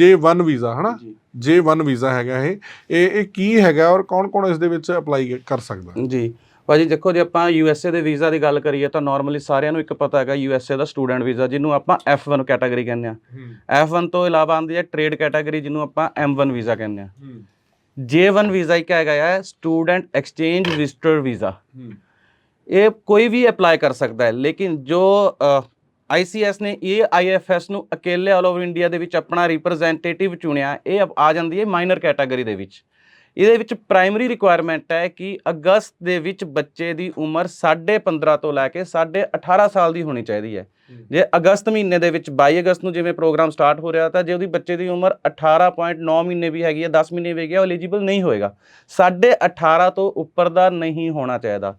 J1 visa ਹਨਾ? ਜੀ। J1 visa ਹੈਗਾ ਇਹ। ਇਹ ਇਹ ਕੀ ਹੈਗਾ ਔਰ ਕੌਣ-ਕੌਣ ਇਸ ਦੇ ਵਿੱਚ ਅਪਲਾਈ ਕਰ ਸਕਦਾ? ਜੀ। ਭਾਜੀ ਦੇਖੋ ਜੇ ਆਪਾਂ ਯੂ ਐਸ ਏ ਦੇ ਵੀਜ਼ਾ ਦੀ ਗੱਲ ਕਰੀਏ ਤਾਂ ਨਾਰਮਲੀ ਸਾਰਿਆਂ ਨੂੰ ਇੱਕ ਪਤਾ ਹੈਗਾ ਯੂ ਐਸ ਏ ਦਾ ਸਟੂਡੈਂਟ ਵੀਜ਼ਾ ਜਿਹਨੂੰ ਆਪਾਂ F1 ਕੈਟਾਗਰੀ ਕਹਿੰਦੇ ਆ F1 ਤੋਂ ਇਲਾਵਾ ਆਉਂਦੀ ਹੈ ਟ੍ਰੇਡ ਕੈਟਾਗਰੀ ਜਿਹਨੂੰ ਆਪਾਂ M1 ਵੀਜ਼ਾ ਕਹਿੰਦੇ ਆ J1 ਵੀਜ਼ਾ ਇੱਕ ਹੈਗਾ ਹੈ ਸਟੂਡੈਂਟ ਐਕਸਚੇਂਜ ਵਿਜ਼ਟਰ ਵੀਜ਼ਾ ਇਹ ਕੋਈ ਵੀ ਅਪਲਾਈ ਕਰ ਸਕਦਾ ਹੈ ਲੇਕਿਨ ਜੋ ਆਈਸੀਐਸ ਨੇ ਇਹ ਆਈਐਫਐਸ ਨੂੰ ਅਕੇਲੇ ਆਲ ਓਵਰ ਇੰਡੀਆ ਦੇ ਵਿੱਚ ਆਪਣਾ ਰਿਪਰੈਜ਼ੈਂਟੇਟਿਵ ਚੁਣਿਆ। ਇਹ ਆ ਜਾਂਦੀ ਹੈ ਮਾਈਨਰ ਕੈਟਾਗਰੀ ਦੇ ਵਿੱਚ। ਇਹਦੇ ਵਿੱਚ ਪ੍ਰਾਇਮਰੀ ਰਿਕੁਆਇਰਮੈਂਟ ਹੈ ਕਿ ਅਗਸਤ ਦੇ ਵਿੱਚ ਬੱਚੇ ਦੀ ਉਮਰ 15.5 ਤੋਂ ਲੈ ਕੇ 18.5 ਸਾਲ ਦੀ ਹੋਣੀ ਚਾਹੀਦੀ ਹੈ। ਜੇ ਅਗਸਤ ਮਹੀਨੇ ਦੇ ਵਿੱਚ 22 ਅਗਸਤ ਨੂੰ ਜਿਵੇਂ ਪ੍ਰੋਗਰਾਮ ਸਟਾਰਟ ਹੋ ਰਿਹਾ ਤਾਂ ਜੇ ਉਹਦੀ ਬੱਚੇ ਦੀ ਉਮਰ 18.9 ਮਹੀਨੇ ਵੀ ਹੈਗੀ ਹੈ 10 ਮਹੀਨੇ ਵੀ ਹੈਗੀ ਹੈ ਉਹ ਐਲੀਜੀਬਲ ਨਹੀਂ ਹੋਏਗਾ। 18.5 ਤੋਂ ਉੱਪਰ ਦਾ ਨਹੀਂ ਹੋਣਾ ਚਾਹੀਦਾ।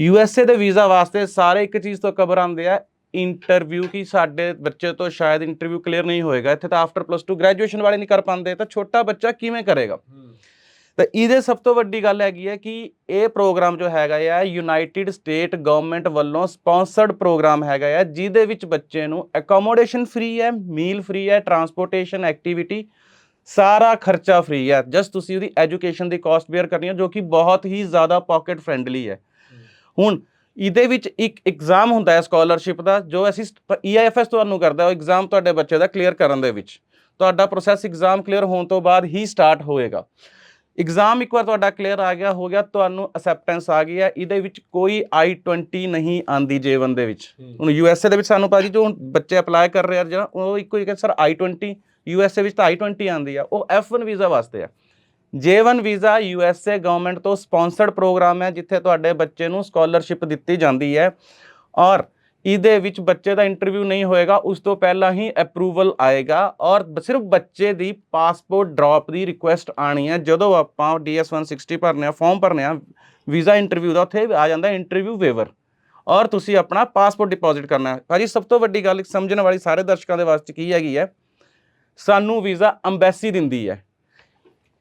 ਯੂ ਐਸ ਏ ਦੇ ਵੀਜ਼ਾ ਵਾਸਤੇ ਸਾਰੇ ਇੱਕ ਚੀਜ਼ ਤੋਂ ਕਵਰ ਆਉਂਦੇ ਆ ਇੰਟਰਵਿਊ ਕੀ ਸਾਡੇ ਬੱਚੇ ਤੋਂ ਸ਼ਾਇਦ ਇੰਟਰਵਿਊ ਕਲੀਅਰ ਨਹੀਂ ਹੋਏਗਾ। ਇੱਥੇ ਤਾਂ ਆਫਟਰ ਪਲੱਸ 2 ਗ੍ਰੈਜੂਏਸ਼ਨ ਵਾਲੇ ਨਹੀਂ ਕਰ ਪਾਉਂਦੇ ਤਾਂ ਛੋਟਾ ਬੱਚਾ ਕਿਵੇਂ ਕਰੇਗਾ? ਤਾਂ ਇਹਦੇ ਸਭ ਤੋਂ ਵੱਡੀ ਗੱਲ ਹੈਗੀ ਹੈ ਕਿ ਇਹ ਪ੍ਰੋਗਰਾਮ ਜੋ ਹੈਗਾ ਆ ਯੂਨਾਈਟਿਡ ਸਟੇਟ ਗਵਰਨਮੈਂਟ ਵੱਲੋਂ ਸਪਾਂਸਰਡ ਪ੍ਰੋਗਰਾਮ ਹੈਗਾ ਆ ਜਿਹਦੇ ਵਿੱਚ ਬੱਚੇ ਨੂੰ ਅਕੋਮੋਡੇਸ਼ਨ ਫ੍ਰੀ ਹੈ ਮੀਲ ਫ੍ਰੀ ਹੈ ਟਰਾਂਸਪੋਰਟੇਸ਼ਨ ਐਕਟੀਵਿਟੀ ਸਾਰਾ ਖਰਚਾ ਫ੍ਰੀ ਹੈ। ਜਸਟ ਤੁਸੀਂ ਉਹਦੀ ਐਜੂਕੇਸ਼ਨ ਦੀ ਕਾਸਟ ਬੇਅਰ ਕਰਨੀ ਹੈ ਜੋ ਕਿ ਬਹੁਤ ਹੀ ਜ਼ਿਆਦਾ ਪਾਕਟ ਫ੍ਰੈਂਡਲੀ ਹੈ। ਹੁਣ ਇਹਦੇ ਵਿੱਚ ਇੱਕ ਐਗਜ਼ਾਮ ਹੁੰਦਾ ਹੈ ਸਕਾਲਰਸ਼ਿਪ ਦਾ ਜੋ ਅਸੀਂ EIFS ਤੁਹਾਨੂੰ ਕਰਦਾ ਉਹ ਐਗਜ਼ਾਮ ਤੁਹਾਡੇ ਬੱਚੇ ਦਾ ਕਲੀਅਰ ਕਰਨ ਦੇ ਵਿੱਚ। ਤੁਹਾਡਾ ਪ੍ਰੋਸੈਸ ਐਗਜ਼ਾਮ ਕਲੀਅਰ ਹੋਣ ਤੋਂ ਬਾਅਦ ਹੀ ਸਟਾਰਟ ਹੋਏਗਾ। ਐਗਜ਼ਾਮ ਇੱਕ ਵਾਰ ਤੁਹਾਡਾ ਕਲੀਅਰ ਆ ਗਿਆ ਹੋ ਗਿਆ ਤੁਹਾਨੂੰ ਅਸੈਪਟੈਂਸ ਆ ਗਈ ਹੈ ਇਹਦੇ ਵਿੱਚ ਕੋਈ I20 ਨਹੀਂ ਆਂਦੀ J1 ਦੇ ਵਿੱਚ। ਹੁਣ USA ਦੇ ਵਿੱਚ ਸਾਨੂੰ ਭਾਜੀ ਜੋ ਬੱਚੇ ਅਪਲਾਈ ਕਰ ਰਹੇ ਆ ਜਿਹੜਾ ਉਹ ਇੱਕੋ ਹੀ ਕਹਿੰਦੇ ਸਰ I20 USA ਵਿੱਚ ਤਾਂ I20 ਆਂਦੀ ਆ ਉਹ F1 ਵੀਜ਼ਾ ਵਾਸਤੇ ਆ। J1 ਵੀਜ਼ਾ USA ਗਵਰਨਮੈਂਟ ਤੋਂ ਸਪਾਂਸਰਡ ਪ੍ਰੋਗਰਾਮ ਹੈ, ਜਿੱਥੇ ਤੁਹਾਡੇ ਬੱਚੇ ਨੂੰ ਸਕਾਲਰਸ਼ਿਪ ਦਿੱਤੀ ਜਾਂਦੀ ਹੈ। ਔਰ ਇਹਦੇ ਵਿੱਚ ਬੱਚੇ ਦਾ ਇੰਟਰਵਿਊ ਨਹੀਂ ਹੋਏਗਾ, ਉਸ ਤੋਂ ਪਹਿਲਾਂ ਹੀ ਅਪਰੂਵਲ ਆਏਗਾ। ਔਰ ਸਿਰਫ ਬੱਚੇ ਦੀ ਪਾਸਪੋਰਟ ਡ੍ਰੌਪ ਦੀ ਰਿਕੁਐਸਟ ਆਣੀ ਹੈ। ਜਦੋਂ ਆਪਾਂ DS 160 ਭਰਨੇ ਆ ਫਾਰਮ ਭਰਨੇ ਆ, ਵੀਜ਼ਾ ਇੰਟਰਵਿਊ ਦਾ, ਉੱਥੇ ਆ ਜਾਂਦਾ ਇੰਟਰਵਿਊ ਵੇਵਰ ਔਰ ਤੁਸੀਂ ਆਪਣਾ ਪਾਸਪੋਰਟ ਡਿਪੋਜ਼ਿਟ ਕਰਨਾ ਹੈ। ਭਾਜੀ, ਸਭ ਤੋਂ ਵੱਡੀ ਗੱਲ ਸਮਝਣ ਵਾਲੀ ਸਾਰੇ ਦਰਸ਼ਕਾਂ ਦੇ ਵਾਸਤੇ ਕੀ ਹੈਗੀ ਹੈ? ਸਾਨੂੰ ਵੀਜ਼ਾ ਅੰਬੈਸੀ ਦਿੰਦੀ ਹੈ।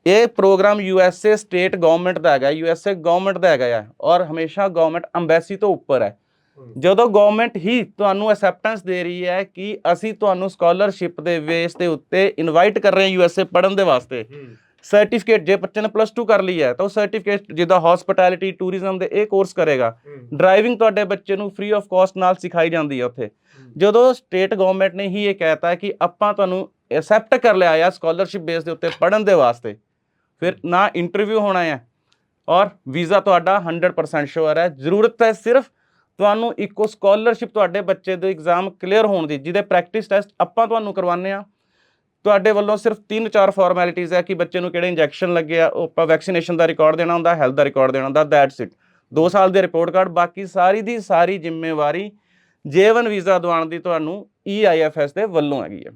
ਇਹ ਪ੍ਰੋਗਰਾਮ ਯੂਐਸਏ ਸਟੇਟ ਗਵਰਨਮੈਂਟ ਦਾ ਹੈਗਾ ਯੂਐਸਏ ਗਵਰਨਮੈਂਟ ਦਾ ਹੈਗਾ ਆ ਔਰ ਹਮੇਸ਼ਾ ਗਵਰਨਮੈਂਟ ਅੰਬੈਸੀ ਤੋਂ ਉੱਪਰ ਹੈ। ਜਦੋਂ ਗਵਰਨਮੈਂਟ ਹੀ ਤੁਹਾਨੂੰ ਅਸੈਪਟੈਂਸ ਦੇ ਰਹੀ ਹੈ ਕਿ ਅਸੀਂ ਤੁਹਾਨੂੰ ਸਕਾਲਰਸ਼ਿਪ ਦੇ ਬੇਸ ਦੇ ਉੱਤੇ ਇਨਵਾਈਟ ਕਰ ਰਹੇ ਹਾਂ ਯੂਐਸਏ ਪੜਨ ਦੇ ਵਾਸਤੇ ਸਰਟੀਫਿਕੇਟ ਜੇ ਬੱਚੇ ਨੇ ਪਲੱਸ 2 ਕਰ ਲਈ ਹੈ ਤਾਂ ਉਹ ਸਰਟੀਫਿਕੇਟ ਜਿੱਦਾਂ ਹਸਪਿਟੈਲਿਟੀ ਟੂਰਿਜ਼ਮ ਦੇ ਇਹ ਕੋਰਸ ਕਰੇਗਾ। ਡਰਾਈਵਿੰਗ ਤੁਹਾਡੇ ਬੱਚੇ ਨੂੰ ਫ੍ਰੀ ਆਫ ਕਾਸਟ ਨਾਲ ਸਿਖਾਈ ਜਾਂਦੀ ਹੈ ਉੱਥੇ। ਜਦੋਂ ਸਟੇਟ ਗਵਰਨਮੈਂਟ ਨੇ ਹੀ ਇਹ ਕਹਿਤਾ ਕਿ ਆਪਾਂ ਤੁਹਾਨੂੰ ਐਕਸੈਪਟ ਕਰ ਲਿਆ ਆ ਸਕਾਲਰਸ਼ਿਪ ਬੇਸ ਦੇ ਉੱਤੇ ਪੜਨ ਦੇ ਵਾਸਤੇ ਫਿਰ ਨਾ ਇੰਟਰਵਿਊ ਹੋਣਾ ਹੈ ਔਰ ਵੀਜ਼ਾ ਤੁਹਾਡਾ 100% ਸ਼ੋਰ ਹੈ। ਜ਼ਰੂਰਤ ਹੈ ਸਿਰਫ ਤੁਹਾਨੂੰ ਇੱਕੋ ਸਕਾਲਰਸ਼ਿਪ ਤੁਹਾਡੇ ਬੱਚੇ ਦੇ ਐਗਜ਼ਾਮ ਕਲੀਅਰ ਹੋਣ ਦੀ, ਜਿਹਦੇ ਪ੍ਰੈਕਟਿਸ ਟੈਸਟ ਆਪਾਂ ਤੁਹਾਨੂੰ ਕਰਵਾਉਂਦੇ ਆ ਤੁਹਾਡੇ ਵੱਲੋਂ ਸਿਰਫ 3-4 ਫਾਰਮੈਲਿਟੀਜ਼ ਹੈ ਕਿ ਬੱਚੇ ਨੂੰ ਕਿਹੜੇ ਇੰਜੈਕਸ਼ਨ ਲੱਗੇ ਆ, ਉਹ ਆਪਾਂ ਵੈਕਸੀਨੇਸ਼ਨ ਦਾ ਰਿਕਾਰਡ ਦੇਣਾ ਹੁੰਦਾ ਹੈਲਥ ਦਾ ਰਿਕਾਰਡ ਦੇਣਾ ਹੁੰਦਾ ਦੈਟਸ ਇਟ 2 ਸਾਲ ਦੇ ਰਿਪੋਰਟ ਕਾਰਡ ਬਾਕੀ ਸਾਰੀ ਦੀ ਸਾਰੀ ਜ਼ਿੰਮੇਵਾਰੀ ਜੇਵਨ ਵੀਜ਼ਾ ਦਵਾਉਣ ਦੀ ਤੁਹਾਨੂੰ E EIFS ਦੇ ਵੱਲੋਂ ਹੈਗੀ ਹੈ।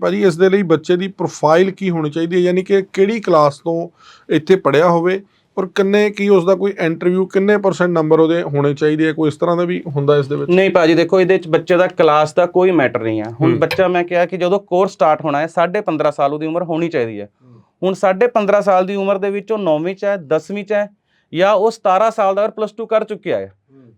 ਭਾਜੀ ਇਸ ਦੇ ਲਈ ਬੱਚੇ ਦੀ ਪ੍ਰੋਫਾਈਲ ਕੀ ਹੋਣੀ ਚਾਹੀਦੀ ਹੈ? ਯਾਨੀ ਕਿ ਕਿਹੜੀ ਕਲਾਸ ਤੋਂ ਇੱਥੇ ਪੜਿਆ ਹੋਵੇ ਔਰ ਕਿੰਨੇ ਕੀ ਉਸ ਦਾ ਕੋਈ ਇੰਟਰਵਿਊ ਕਿੰਨੇ ਪਰਸੈਂਟ ਨੰਬਰ ਉਹਦੇ ਹੋਣੇ ਚਾਹੀਦੇ ਆ ਕੋਈ ਇਸ ਤਰ੍ਹਾਂ ਦਾ ਵੀ ਹੁੰਦਾ ਇਸ ਦੇ ਵਿੱਚ? ਨਹੀਂ ਭਾਜੀ ਦੇਖੋ ਇਹਦੇ ਵਿੱਚ ਬੱਚੇ ਦਾ ਕਲਾਸ ਦਾ ਕੋਈ ਮੈਟਰ ਨਹੀਂ ਹੈ। ਹੁਣ। ਬੱਚਾ ਮੈਂ ਕਿਹਾ ਕਿ ਜਦੋਂ ਕੋਰਸ ਸਟਾਰਟ ਹੋਣਾ ਹੈ 15.5 ਸਾਲ ਉਹਦੀ ਉਮਰ ਹੋਣੀ ਚਾਹੀਦੀ ਹੈ। ਹੁਣ 15.5 ਸਾਲ ਦੀ ਉਮਰ ਦੇ ਵਿੱਚ ਉਹ 9ਵੀਂ ਚ ਹੈ 10ਵੀਂ ਚ ਹੈ ਜਾਂ ਉਹ 17 ਸਾਲ ਦਾ ਔਰ ਪਲੱਸ 2 ਕਰ ਚੁੱਕਿਆ ਹੈ।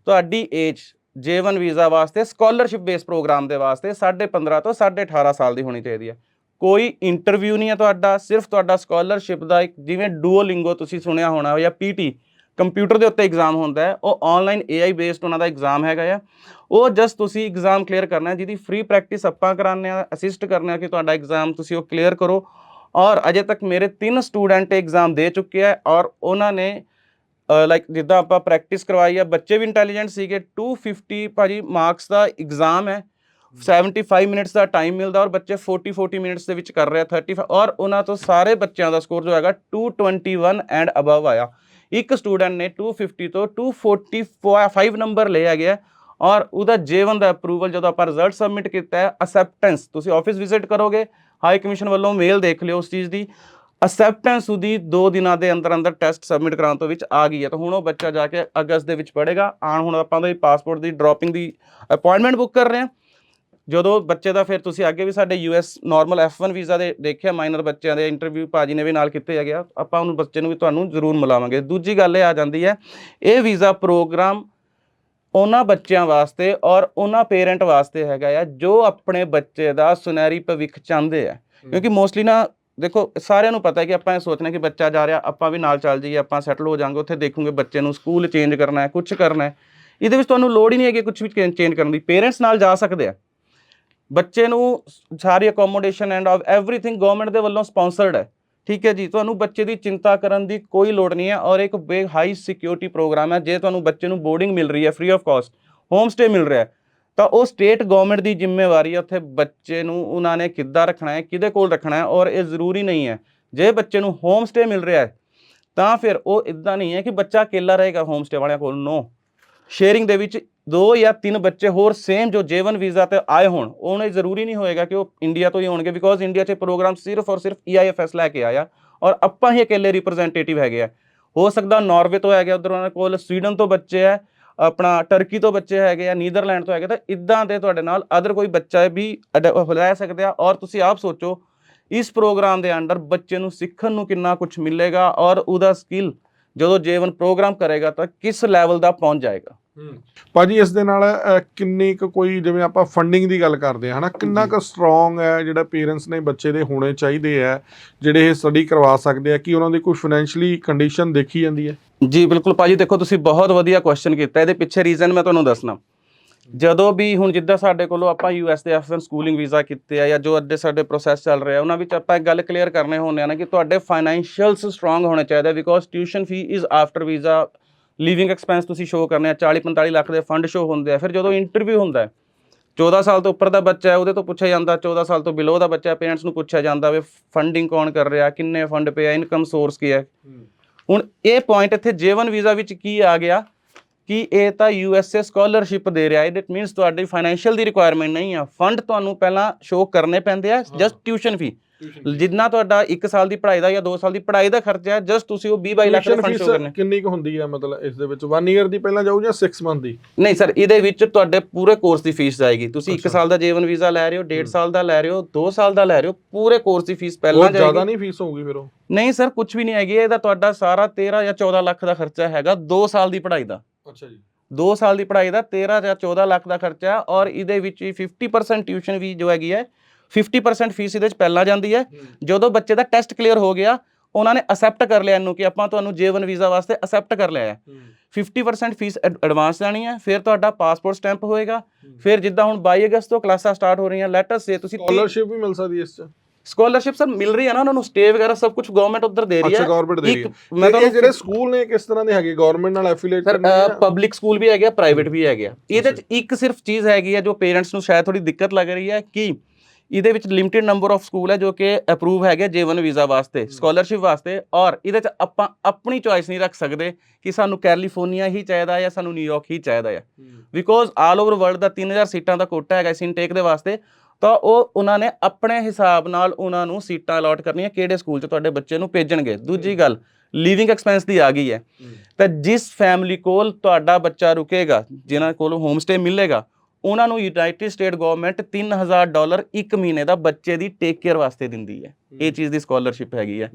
ਤੁਹਾਡੀ ਏਜ J1 ਵੀਜ਼ਾ ਵਾਸਤੇ ਸਕਾਲਰਸ਼ਿਪ ਬੇਸ ਪ੍ਰੋਗਰਾਮ ਦੇ ਵਾਸਤੇ 15.5 ਤੋਂ 18.5 ਸਾਲ ਦੀ ਹੋਣੀ ਚਾਹੀਦੀ ਹੈ। ਕੋਈ ਇੰਟਰਵਿਊ ਨਹੀਂ ਹੈ ਤੁਹਾਡਾ, ਸਿਰਫ ਤੁਹਾਡਾ ਸਕਾਲਰਸ਼ਿਪ ਦਾ ਇੱਕ ਜਿਵੇਂ ਡੂਓਲਿੰਗੋ ਤੁਸੀਂ ਸੁਣਿਆ ਹੋਣਾ ਜਾਂ ਪੀਟੀ ਕੰਪਿਊਟਰ ਦੇ ਉੱਤੇ ਐਗਜ਼ਾਮ ਹੁੰਦਾ ਹੈ, ਉਹ ਆਨਲਾਈਨ AI ਬੇਸਡ ਉਹਨਾਂ ਦਾ ਐਗਜ਼ਾਮ ਹੈਗਾ ਆ। ਉਹ ਜਸਟ ਤੁਸੀਂ ਐਗਜ਼ਾਮ ਕਲੀਅਰ ਕਰਨਾ ਹੈ, ਜਿਹਦੀ ਫ੍ਰੀ ਪ੍ਰੈਕਟਿਸ ਆਪਾਂ ਕਰਾਉਂਦੇ ਆ ਅਸਿਸਟ ਕਰਨੇ ਆ ਕਿ ਤੁਹਾਡਾ ਐਗਜ਼ਾਮ ਤੁਸੀਂ ਉਹ ਕਲੀਅਰ ਕਰੋ। ਔਰ ਅਜੇ ਤੱਕ ਮੇਰੇ ਤਿੰਨ ਸਟੂਡੈਂਟ ਐਗਜ਼ਾਮ ਦੇ ਚੁੱਕੇ ਆ ਔਰ ਉਹਨਾਂ ਨੇ ਲਾਈਕ ਜਿੱਦਾਂ ਆਪਾਂ ਪ੍ਰੈਕਟਿਸ ਕਰਵਾਈ ਆ ਬੱਚੇ ਵੀ ਇੰਟੈਲੀਜੈਂਟ ਸੀਗੇ 250 ਭਾਜੀ ਮਾਰਕਸ ਦਾ ਐਗਜ਼ਾਮ ਹੈ 75 ਮਿੰਟਸ ਦਾ ਟਾਈਮ ਮਿਲਦਾ ਔਰ ਬੱਚੇ 40 40 ਮਿੰਟਸ ਦੇ ਵਿੱਚ ਕਰ ਰਹੇ ਆ 35 ਔਰ ਉਹਨਾਂ ਤੋਂ ਸਾਰੇ ਬੱਚਿਆਂ ਦਾ ਸਕੋਰ ਜੋ ਹੈਗਾ 221 ਐਂਡ ਅਬਵ ਆਇਆ। ਇੱਕ ਸਟੂਡੈਂਟ ਨੇ 250 ਤੋਂ 245 ਨੰਬਰ ਲਿਆ ਗਿਆ ਔਰ ਉਹਦਾ J1 ਦਾ ਅਪਰੂਵਲ ਜਦੋਂ ਆਪਾਂ ਰਿਜ਼ਲਟ ਸਬਮਿਟ ਕੀਤਾ ਹੈ ਅਸੈਪਟੈਂਸ ਤੁਸੀਂ ਆਫਿਸ ਵਿਜ਼ਿਟ ਕਰੋਗੇ ਹਾਈ ਕਮਿਸ਼ਨ ਵੱਲੋਂ ਮੇਲ ਦੇਖ ਲਿਓ ਉਸ ਚੀਜ਼ ਦੀ। ਅਸੈਪਟੈਂਸ ਉਹਦੀ 2 ਦਿਨਾਂ ਦੇ ਅੰਦਰ ਅੰਦਰ ਟੈਸਟ ਸਬਮਿਟ ਕਰਾਉਣ ਤੋਂ ਵਿੱਚ ਆ ਗਈ ਹੈ। ਤਾਂ ਹੁਣ ਉਹ ਬੱਚਾ ਜਾ ਕੇ ਅਗਸਤ ਦੇ ਵਿੱਚ ਪੜ੍ਹੇਗਾ। ਆਣ ਹੁਣ ਆਪਾਂ ਉਹਦੀ ਪਾਸਪੋਰਟ ਦੀ ਡ੍ਰੌਪਿੰਗ ਦੀ ਅਪਾਇੰਟਮੈਂਟ ਬੁੱਕ ਕਰ ਰਹੇ ਹਾਂ। ਜਦੋਂ ਬੱਚੇ ਦਾ ਫਿਰ ਤੁਸੀਂ ਅੱਗੇ ਵੀ ਸਾਡੇ ਯੂਐਸ ਨਾਰਮਲ F1 ਵੀਜ਼ਾ ਦੇ ਦੇਖਿਆ ਮਾਈਨਰ ਬੱਚਿਆਂ ਦੇ ਇੰਟਰਵਿਊ ਭਾਜੀ ਨੇ ਵੀ ਨਾਲ ਕੀਤੇ ਹੈਗੇ ਆ। ਆਪਾਂ ਉਹਨੂੰ ਬੱਚੇ ਨੂੰ ਵੀ ਤੁਹਾਨੂੰ ਜ਼ਰੂਰ ਮਿਲਾਵਾਂਗੇ। ਦੂਜੀ ਗੱਲ ਇਹ ਆ ਜਾਂਦੀ ਹੈ ਇਹ ਵੀਜ਼ਾ ਪ੍ਰੋਗਰਾਮ ਉਹਨਾਂ ਬੱਚਿਆਂ ਵਾਸਤੇ ਔਰ ਉਹਨਾਂ ਪੇਰੈਂਟ ਵਾਸਤੇ ਹੈਗਾ ਆ ਜੋ ਆਪਣੇ ਬੱਚੇ ਦਾ ਸੁਨਹਿਰੀ ਭਵਿੱਖ ਚਾਹੁੰਦੇ ਆ। ਕਿਉਂਕਿ ਮੋਸਟਲੀ ਨਾ ਦੇਖੋ, ਸਾਰਿਆਂ ਨੂੰ ਪਤਾ ਹੈ ਕਿ ਆਪਾਂ ਇਹ ਸੋਚਣਾ ਕਿ ਬੱਚਾ ਜਾ ਰਿਹਾ, ਆਪਾਂ ਵੀ ਨਾਲ ਚੱਲ ਜਾਈਏ, ਆਪਾਂ ਸੈਟਲ ਹੋ ਜਾਾਂਗੇ, ਉੱਥੇ ਦੇਖੂਗੇ ਬੱਚੇ ਨੂੰ ਸਕੂਲ ਚੇਂਜ ਕਰਨਾ ਹੈ ਕੁਝ ਕਰਨਾ ਹੈ। ਇਹਦੇ ਵਿੱਚ ਤੁਹਾਨੂੰ ਲੋੜ ਹੀ ਨਹੀਂ ਹੈਗੀ ਕੁਝ ਵੀ ਚੇਂਜ ਕਰਨ ਦੀ। ਪੇਰੈਂਟਸ ਨਾਲ ਜਾ ਸਕਦੇ ਆ। ਬੱਚੇ ਨੂੰ ਸਾਰੀ accommodation and of everything government ਦੇ ਵੱਲੋਂ ਸਪਾਂਸਰਡ ਹੈ। ਠੀਕ ਹੈ ਜੀ, ਤੁਹਾਨੂੰ ਬੱਚੇ ਦੀ ਚਿੰਤਾ ਕਰਨ ਦੀ ਕੋਈ ਲੋੜ ਨਹੀਂ ਹੈ ਔਰ ਇੱਕ ਬੇ ਹਾਈ ਸਿਕਿਉਰਿਟੀ ਪ੍ਰੋਗਰਾਮ ਹੈ, ਜੇ ਤੁਹਾਨੂੰ ਬੱਚੇ ਨੂੰ ਬੋਰਡਿੰਗ ਮਿਲ ਰਹੀ ਹੈ free of cost home stay ਮਿਲ ਰਿਹਾ ਹੈ। ਤਾਂ ਉਹ ਸਟੇਟ ਗਵਰਨਮੈਂਟ ਦੀ ਜ਼ਿੰਮੇਵਾਰੀ ਹੈ ਉੱਥੇ ਬੱਚੇ ਨੂੰ ਉਹਨਾਂ ਨੇ ਕਿੱਦਾਂ ਰੱਖਣਾ ਹੈ, ਕਿਹਦੇ ਕੋਲ ਰੱਖਣਾ ਹੈ ਔਰ ਇਹ ਜ਼ਰੂਰੀ ਨਹੀਂ ਹੈ। ਜੇ ਬੱਚੇ ਨੂੰ ਹੋਮ ਸਟੇ ਮਿਲ ਰਿਹਾ ਹੈ, ਤਾਂ ਫਿਰ ਉਹ ਇਦਾਂ ਨਹੀਂ ਹੈ ਕਿ ਬੱਚਾ ਇਕੱਲਾ ਰਹੇਗਾ ਹੋਮ ਸਟੇ ਵਾਲਿਆਂ ਕੋਲ ਨੋ ਸ਼ੇਅਰਿੰਗ ਦੇ ਵਿੱਚ ਦੋ ਜਾਂ ਤਿੰਨ ਬੱਚੇ ਹੋਰ ਸੇਮ ਜੋ ਜੇਵਨ ਵੀਜ਼ਾ ਤੇ ਆਏ ਹੋਣ, ਉਹਨੇ ਜ਼ਰੂਰੀ ਨਹੀਂ ਹੋਏਗਾ ਕਿ ਉਹ ਇੰਡੀਆ ਤੋਂ ਹੀ ਹੋਣਗੇ ਬਿਕੋਜ਼ ਇੰਡੀਆ 'ਚ ਪ੍ਰੋਗਰਾਮ ਸਿਰਫ ਔਰ ਸਿਰਫ E EIFS ਲੈ ਕੇ ਆਇਆ ਔਰ ਆਪਾਂ ਹੀ ਇਕੱਲੇ ਰਿਪਰੈਜ਼ੈਂਟੇਟਿਵ ਹੈਗੇ ਆ। ਹੋ ਸਕਦਾ ਨਾਰਵੇ ਤੋਂ ਹੈਗੇ ਉਧਰ ਉਹਨਾਂ ਕੋਲ ਸਵੀਡਨ ਤੋਂ ਬੱਚੇ ਆ ਆਪਣਾ ਟਰਕੀ ਤੋਂ ਬੱਚੇ ਹੈਗੇ ਆ ਨੀਦਰਲੈਂਡ ਤੋਂ ਹੈਗੇ ਤਾਂ ਇਦਾਂ ਦੇ ਤੁਹਾਡੇ ਨਾਲ ਅਦਰ ਕੋਈ ਬੱਚਾ ਵੀ ਅਡ- ਲੈ ਸਕਦੇ ਆ ਔਰ ਤੁਸੀਂ ਆਪ ਸੋਚੋ ਇਸ ਪ੍ਰੋਗਰਾਮ ਦੇ ਅੰਡਰ ਬੱਚੇ ਨੂੰ ਸਿੱਖਣ ਨੂੰ ਕਿੰਨਾ ਕੁਝ ਮਿਲੇਗਾ ਔਰ ਉਹਦਾ ਸਕਿੱਲ ਜਦੋਂ ਜੇਵਨ ਪ੍ਰੋਗਰਾਮ ਕਰੇਗਾ ਤਾਂ ਕਿਸ ਲੈਵਲ ਦਾ ਪਹੁੰਚ ਜਾਏਗਾ। ਭਾਜੀ ਇਸ ਦੇ ਨਾਲ ਕਿੰਨੀ ਕੁ ਕੋਈ ਜਿਵੇਂ ਆਪਾਂ ਫੰਡਿੰਗ ਦੀ ਗੱਲ ਕਰਦੇ ਹਾਂ ਹਨਾ ਕਿੰਨਾ ਕੁ ਸਟਰੋਂਗ ਹੈ ਜਿਹੜਾ ਪੇਰੈਂਟਸ ਨੇ ਬੱਚੇ ਦੇ ਹੋਣੇ ਚਾਹੀਦੇ ਆ ਜਿਹੜੇ ਇਹ ਸਟੱਡੀ ਕਰਵਾ ਸਕਦੇ ਆ ਕਿ ਉਹਨਾਂ ਦੀ ਕੋਈ ਫਾਈਨੈਂਸ਼ੀਅਲੀ ਕੰਡੀਸ਼ਨ ਦੇਖੀ ਜਾਂਦੀ ਹੈ? ਜੀ ਬਿਲਕੁਲ ਭਾਜੀ ਦੇਖੋ ਤੁਸੀਂ ਬਹੁਤ ਵਧੀਆ ਕੁਐਸਚਨ ਕੀਤਾ ਇਹਦੇ ਪਿੱਛੇ ਰੀਜ਼ਨ ਮੈਂ ਤੁਹਾਨੂੰ ਦੱਸਣਾ। ਜਦੋਂ ਵੀ ਹੁਣ ਜਿੱਦਾਂ ਸਾਡੇ ਕੋਲੋਂ ਆਪਾਂ ਯੂਐਸ ਦੇ ਐਫਐਨ ਸਕੂਲਿੰਗ ਵੀਜ਼ਾ ਕੀਤੇ ਆ ਜਾਂ ਜੋ ਅੱਡੇ ਸਾਡੇ ਪ੍ਰੋਸੈਸ ਚੱਲ ਰਿਹਾ ਉਹਨਾਂ ਵਿੱਚ ਆਪਾਂ ਇੱਕ ਗੱਲ ਕਲੀਅਰ ਕਰਨੇ ਹੁੰਦੇ ਆ ਨਾ ਕਿ ਤੁਹਾਡੇ ਫਾਈਨੈਂਸ਼ੀਅਲਸ ਸਟਰੋਂਗ ਹੋਣੇ ਚਾਹੀਦੇ because tuition fee is after visa living expense ਤੁਸੀਂ ਸ਼ੋ ਕਰਨੇ ਆ 40 45 ਲੱਖ ਦੇ ਫੰਡ ਸ਼ੋ ਹੁੰਦੇ ਆ। ਫਿਰ ਜਦੋਂ ਇੰਟਰਵਿਊ ਹੁੰਦਾ ਹੈ 14 ਸਾਲ ਤੋਂ ਉੱਪਰ ਦਾ ਬੱਚਾ ਹੈ ਉਹਦੇ ਤੋਂ ਪੁੱਛਿਆ ਜਾਂਦਾ 14 ਸਾਲ ਤੋਂ ਬਿਲੋ ਦਾ ਬੱਚਾ ਪੇਰੈਂਟਸ ਨੂੰ ਪੁੱਛਿਆ ਜਾਂਦਾ ਵੀ ਫੰਡਿੰਗ ਕੌਣ ਕਰ ਰਿਹਾ ਕਿੰਨੇ ਫੰਡ ਪਿਆ ਇਨਕਮ ਸੋਰਸ ਕੀ ਹੈ। ਹੁਣ ਇਹ ਪੁਆਇੰਟ ਇੱਥੇ J1 ਵੀਜ਼ਾ ਵਿੱਚ ਕੀ ਆ ਗਿਆ ਕਿ ਇਹ ਤਾਂ USA ਸਕਾਲਰਸ਼ਿਪ ਦੇ ਰਿਹਾ ਹੈ ਇਟ ਮੀਨਸ ਤੁਹਾਡੀ ਫਾਈਨੈਂਸ਼ੀਅਲ ਦੀ ਰਿਕੁਆਇਰਮੈਂਟ ਨਹੀਂ ਆ। ਫੰਡ ਤੁਹਾਨੂੰ ਪਹਿਲਾਂ ਸ਼ੋ ਕਰਨੇ ਪੈਂਦੇ ਆ ਜਸਟ ਟਿਊਸ਼ਨ ਫੀ ਜਿੰਨਾ ਤੁਹਾਡਾ 1 ਸਾਲ ਦੀ ਪੜ੍ਹਾਈ ਦਾ ਜਾਂ 2 ਸਾਲ ਦੀ ਪੜ੍ਹਾਈ ਦਾ ਖਰਚਾ ਹੈ ਜਸਟ ਤੁਸੀਂ ਉਹ 20 22 ਲੱਖ ਦਾ ਫੰਡ ਸ਼ੋ ਕਰਨੇ। ਕਿੰਨੀ ਕੁ ਹੁੰਦੀ ਹੈ? ਮਤਲਬ ਇਸ ਦੇ ਵਿੱਚ 1 ਇਅਰ ਦੀ ਪਹਿਲਾਂ ਜਾਊ ਜਾਂ 6 ਮੰਥ ਦੀ? ਨਹੀਂ ਸਰ ਇਹਦੇ ਵਿੱਚ ਤੁਹਾਡੇ ਪੂਰੇ ਕੋਰਸ ਦੀ ਫੀਸ ਜਾਏਗੀ। ਤੁਸੀਂ 1 ਅੱਛਾ। ਸਾਲ ਦਾ J1 ਵੀਜ਼ਾ ਲੈ ਰਹੇ ਹੋ 1.5 ਸਾਲ ਦਾ ਲੈ ਰਹੇ ਹੋ 2 ਸਾਲ ਦਾ ਲੈ ਰਹੇ ਹੋ ਪੂਰੇ ਕੋਰਸ ਦੀ ਫੀਸ ਪਹਿਲਾਂ ਉਹ ਜ਼ਿਆਦਾ ਜਾਏਗੀ। ਨਹੀਂ ਫੀਸ ਹੋਊਗੀ ਫਿਰ ਉਹ? ਨਹੀਂ ਸਰ ਕੁਝ ਵੀ ਨਹੀਂ ਹੈਗੀ ਇਹਦਾ ਤੁਹਾਡਾ ਸਾਰਾ 13 ਜਾਂ 14 ਲੱਖ ਦਾ ਖਰਚਾ ਹੈਗਾ 2 ਸਾਲ ਦੀ ਪੜ੍ਹਾਈ ਦਾ। ਅੱਛਾ ਜੀ। 2 ਸਾਲ ਦੀ ਪੜ੍ਹਾਈ ਦਾ 13 ਜਾਂ 14 ਲੱਖ ਦਾ ਖਰਚਾ ਔਰ ਇਹਦੇ ਵਿੱਚ ਵੀ 50% ਟਿਊਸ਼ਨ ਵੀ ਜੋ ਹੈਗੀ ਹੈ 50% ਫੀਸ ਇਹਦੇ ਵਿੱਚ ਪਹਿਲਾਂ ਜਾਂਦੀ ਹੈ। ਜਦੋਂ ਬੱਚੇ ਦਾ ਟੈਸਟ ਕਲੀਅਰ ਹੋ ਗਿਆ ਉਹਨਾਂ ਨੇ ਅਸੈਪਟ ਕਰ ਲਿਆ ਇਹਨੂੰ ਕਿ ਆਪਾਂ ਤੁਹਾਨੂੰ J1 ਵੀਜ਼ਾ ਵਾਸਤੇ ਅਸੈਪਟ ਕਰ ਲਿਆ ਹੈ। 50% ਫੀਸ ਐਡਵਾਂਸ ਜਾਣੀ ਹੈ ਫਿਰ ਤੁਹਾਡਾ ਪਾਸਪੋਰਟ ਸਟੈਂਪ ਹੋਏਗਾ। ਫਿਰ ਜਿੱਦਾਂ ਹੁਣ 22 ਅਗਸਤ ਤੋਂ ਕਲਾਸਾਂ ਸਟਾਰਟ ਹੋ ਰਹੀਆਂ ਲੈਟ ਅਸ ਸੇ ਤੁਸੀਂ ਸਕਾਲਰਸ਼ਿਪ ਵੀ ਮਿਲ ਸਕਦੀ ਹੈ ਇਸ ਚ। ਸਕਾਲਰਸ਼ਿਪ ਸਰ ਮਿਲ ਰਹੀ ਹੈ ਨਾ ਉਹਨਾਂ ਨੂੰ ਸਟੇ ਵਗੈਰਾ ਸਭ ਕੁਝ ਗਵਰਨਮੈਂਟ ਉੱਧਰ ਦੇ ਰਹੀ ਅੱਛਾ ਹੈ ਗਵਰਨਮੈਂਟ ਦੇ ਰਹੀ ਇੱਕ ਹੈ। ਮੈਂ ਤੁਹਾਨੂੰ ਜਿਹੜੇ ਸਕੂਲ ਨੇ ਕਿਸ ਤਰ੍ਹਾਂ ਦੇ ਹੈਗੇ? ਗਵਰਨਮੈਂਟ ਨਾਲ ਐਫੀਲੀਏਟ ਸਰ ਕਰਨੇ ਆ ਪਬਲਿਕ ਸਕੂਲ ਵੀ ਹੈਗੇ ਆ ਪ੍ਰਾਈਵੇਟ ਵੀ ਹੈਗੇ ਆ। ਇਹਦੇ ਚ ਇੱਕ ਸਿਰਫ ਚੀਜ਼ ਹੈਗੀ ਆ ਜੋ ਪੇਰੈਂਟਸ ਨੂੰ ਸ਼ਾਇਦ ਥੋੜੀ ਦਿੱਕਤ ਲੱਗ ਰਹੀ ਹੈ ਕਿ ਇਹਦੇ ਵਿੱਚ ਲਿਮਿਟਿਡ ਨੰਬਰ ਆਫ ਸਕੂਲ ਹੈ ਜੋ ਕਿ ਅਪਰੂਵ ਹੈਗੇ J1 ਵੀਜ਼ਾ ਵਾਸਤੇ ਸਕਾਲਰਸ਼ਿਪ ਵਾਸਤੇ ਔਰ ਇਹਦੇ ਚ ਆਪਾਂ ਆਪਣੀ ਚੋਇਸ ਨਹੀਂ ਰੱਖ ਸਕਦੇ ਕਿ ਸਾਨੂੰ ਕੈਲੀਫੋਰਨੀਆ ਹੀ ਚਾਹੀਦਾ ਜਾਂ ਸਾਨੂੰ ਨਿਊਯਾਰਕ ਹੀ ਚਾਹੀਦਾ ਹੈ। ਬਿਕੋਜ਼ ਆਲ ਓਵਰ ਵਰਲਡ ਦਾ 3000 ਸੀਟਾਂ ਦਾ ਕੋਟਾ ਹੈਗਾ ਇਸ ਇਨਟੇਕ ਦੇ ਵਾਸਤੇ ਤਾਂ ਉਹ ਉਹਨਾਂ ਨੇ ਆਪਣੇ ਹਿਸਾਬ ਨਾਲ ਉਹਨਾਂ ਨੂੰ ਸੀਟਾਂ ਅਲਾਟ ਕਰਨੀਆਂ ਕਿਹੜੇ ਸਕੂਲ 'ਚ ਤੁਹਾਡੇ ਬੱਚੇ ਨੂੰ ਭੇਜਣਗੇ। ਦੂਜੀ ਗੱਲ ਲਿਵਿੰਗ ਐਕਸਪੈਂਸ ਦੀ ਆ ਗਈ ਹੈ। ਤਾਂ ਜਿਸ ਫੈਮਿਲੀ ਕੋਲ ਤੁਹਾਡਾ ਬੱਚਾ ਰੁਕੇਗਾ ਜਿਨ੍ਹਾਂ ਕੋਲ ਹੋਮ ਸਟੇ ਮਿਲੇਗਾ ਉਹਨਾਂ ਨੂੰ ਯੂਨਾਈਟਿਡ ਸਟੇਟ ਗਵਰਨਮੈਂਟ 3000 ਡਾਲਰ ਇੱਕ ਮਹੀਨੇ ਦਾ ਬੱਚੇ ਦੀ ਟੇਕ ਕੇਅਰ ਵਾਸਤੇ ਦਿੰਦੀ ਹੈ। ਇਹ ਚੀਜ਼ ਦੀ ਸਕਾਲਰਸ਼ਿਪ ਹੈਗੀ ਹੈ।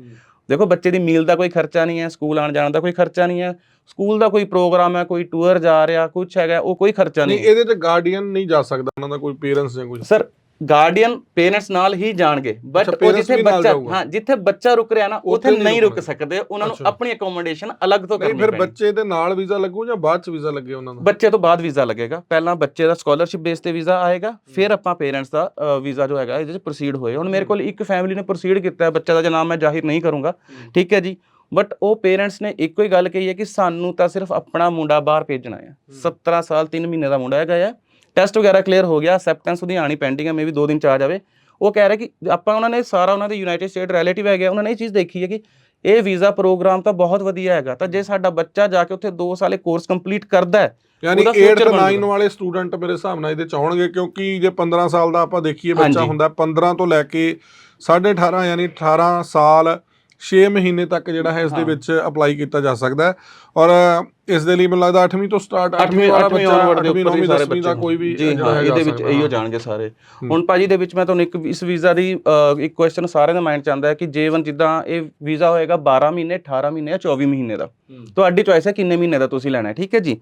ਦੇਖੋ ਬੱਚੇ ਦੀ ਮੀਲ ਦਾ ਕੋਈ ਖਰਚਾ ਨਹੀਂ ਹੈ ਸਕੂਲ ਆਣ ਜਾਣ ਦਾ ਕੋਈ ਖਰਚਾ ਨਹੀਂ ਹੈ ਸਕੂਲ ਦਾ ਕੋਈ ਪ੍ਰੋਗਰਾਮ ਹੈ ਕੋਈ ਟੂਰ ਜਾ ਰਿਹਾ ਕੁਝ ਹੈਗਾ ਉਹ ਕੋਈ ਖਰਚਾ ਨਹੀਂ ਨਹੀਂ। ਇਹਦੇ ਚ ਗਾਰਡੀਅਨ ਨਹੀਂ ਜਾ ਸਕਦਾ ਉਹਨਾਂ ਦਾ ਕੋਈ ਪੇਰੈਂਟਸ ਜਾਂ ਕੁਝ ਸਰ ਗਾਰਡੀਅਨ ਪੇਰੈਂਟਸ ਨਾਲ ਹੀ ਜਾਣਗੇ। ਬਟ ਉਹ ਜਿੱਥੇ ਬੱਚਾ। ਹਾਂ ਜਿੱਥੇ ਬੱਚਾ ਰੁਕ ਰਿਹਾ ਨਾ ਉੱਥੇ ਨਹੀਂ ਰੁਕ ਸਕਦੇ। ਉਹਨਾਂ ਨੂੰ। ਆਪਣੀ ਅਕੋਮੋਡੇਸ਼ਨ ਅਲੱਗ ਤੋਂ ਕਰਨੀ ਫਿਰ ਪੈਣੀ। ਬੱਚੇ ਦੇ ਨਾਲ ਵੀਜ਼ਾ ਲੱਗੂ ਜਾਂ ਬਾਅਦ ਚ ਵੀਜ਼ਾ ਲੱਗੇ ਉਹਨਾਂ ਦਾ? ਬੱਚੇ ਤੋਂ ਬਾਅਦ ਵੀਜ਼ਾ ਲੱਗੇਗਾ। ਪਹਿਲਾਂ ਬੱਚੇ ਦਾ ਸਕਾਲਰਸ਼ਿਪ ਬੇਸ ਤੇ ਵੀਜ਼ਾ ਆਏਗਾ ਫਿਰ ਆਪਾਂ ਪੇਰੈਂਟਸ ਦਾ ਵੀਜ਼ਾ ਜੋ ਹੈਗਾ ਇਹਦੇ ਚ ਪ੍ਰੋਸੀਡ ਹੋਏ। ਹੁਣ ਮੇਰੇ ਕੋਲ ਇੱਕ ਫੈਮਿਲੀ ਨੇ ਪ੍ਰੋਸੀਡ ਕੀਤਾ ਹੈ ਬੱਚਾ ਦਾ ਨਾਮ ਮੈਂ ਜ਼ਾਹਿਰ ਨਹੀਂ ਕਰੂੰਗਾ। ਠੀਕ ਹੈ ਜੀ। ਬਟ ਉਹ ਪੇਰੈਂਟਸ ਨੇ ਇੱਕੋ ਹੀ ਗੱਲ ਕਹੀ ਹੈ ਕਿ ਸਾਨੂੰ ਤਾਂ ਸਿਰਫ ਆਪਣਾ ਮੁੰਡਾ ਬਾਹਰ ਭੇਜਣਾ ਹੈ। 17 ਸਾਲ 3 ਮਹੀਨੇ ਦਾ ਮੁੰਡਾ ਹੈਗਾ ਹੈ ਟੈਸਟ ਵਗੈਰਾ ਕਲੀਅਰ ਹੋ ਗਿਆ ਅਸੈਪਟੈਂਸ ਉਹਦੀ ਆਣੀ ਪੈਂਡਿੰਗ ਹੈ ਮੇਬੀ 2 ਦਿਨ ਚ ਆ ਜਾਵੇ ਉਹ ਕਹਿ ਰਿਹਾ ਕਿ ਆਪਾਂ ਉਹਨਾਂ ਨੇ ਸਾਰਾ ਉਹਨਾਂ ਦੇ ਯੂਨਾਈਟਿਡ ਸਟੇਟ ਰਿਲੇਟਿਵ ਹੈਗੇ ਉਹਨਾਂ ਨੇ ਇਹ ਚੀਜ਼ ਦੇਖੀ ਹੈ ਕਿ ਇਹ ਵੀਜ਼ਾ ਪ੍ਰੋਗਰਾਮ ਤਾਂ ਬਹੁਤ ਵਧੀਆ ਹੈਗਾ ਤਾਂ ਜੇ ਸਾਡਾ ਬੱਚਾ ਜਾ ਕੇ ਉੱਥੇ 2 ਸਾਲੇ ਕੋਰਸ ਕੰਪਲੀਟ ਕਰਦਾ ਹੈ ਯਾਨੀ ਉਹਦਾ 8 future ਤੇ ਬਣ 9 ਜਾਊਗਾ। ਵਾਲੇ ਸਟੂਡੈਂਟ ਮੇਰੇ ਹਿਸਾਬ ਨਾਲ ਇਹਦੇ ਚ ਆਉਣਗੇ ਕਿਉਂਕਿ ਜੇ 15 ਸਾਲ ਦਾ ਆਪਾਂ ਦੇਖੀਏ ਬੱਚਾ। ਹੁੰਦਾ 15 ਤੋਂ ਲੈ ਕੇ 18.5 ਯਾਨੀ 18 ਸਾਲ 6 ਮਹੀਨੇ ਤੱਕ ਜਿਹੜਾ ਹੈ ਇਸ ਦੇ। ਵਿੱਚ ਅਪਲਾਈ ਕੀਤਾ ਜਾ ਸਕਦਾ ਹੈ ਔਰ ਇਸ ਦੇ ਲਈ ਮੈਨੂੰ ਲੱਗਦਾ 8ਵੀਂ ਤੋਂ ਸਟਾਰਟ 8ਵੀਂ 8ਵੀਂ ਆਨਵਰਡ ਦੇ ਉੱਪਰ ਹੀ ਸਾਰੇ 10ਵੀਂ ਦਾ ਬੱਚੇ ਕੋਈ ਵੀ ਜੀ ਹਾਂ ਇਹਦੇ ਵਿੱਚ ਇਹੋ ਹਾਂ। ਜਾਣਗੇ ਸਾਰੇ। ਹੁਣ ਭਾਜੀ ਦੇ ਵਿੱਚ ਮੈਂ ਤੁਹਾਨੂੰ ਇੱਕ ਇਸ ਵੀਜ਼ਾ ਦੀ ਇੱਕ ਕੁਐਸਚਨ ਸਾਰਿਆਂ ਦੇ ਮਾਈਂਡ ਚ ਆਉਂਦਾ ਹੈ ਕਿ J1 ਜਿੱਦਾਂ ਇਹ ਵੀਜ਼ਾ ਹੋਏਗਾ 12 ਮਹੀਨੇ 18 ਮਹੀਨੇ ਜਾਂ 24 ਮਹੀਨੇ ਦਾ ਤੁਹਾਡੀ ਚੋਇਸ ਹੈ ਕਿੰਨੇ ਮਹੀਨੇ ਦਾ ਤੁਸੀਂ ਲੈਣਾ ਹੈ ਠੀਕ ਹੈ ਜੀ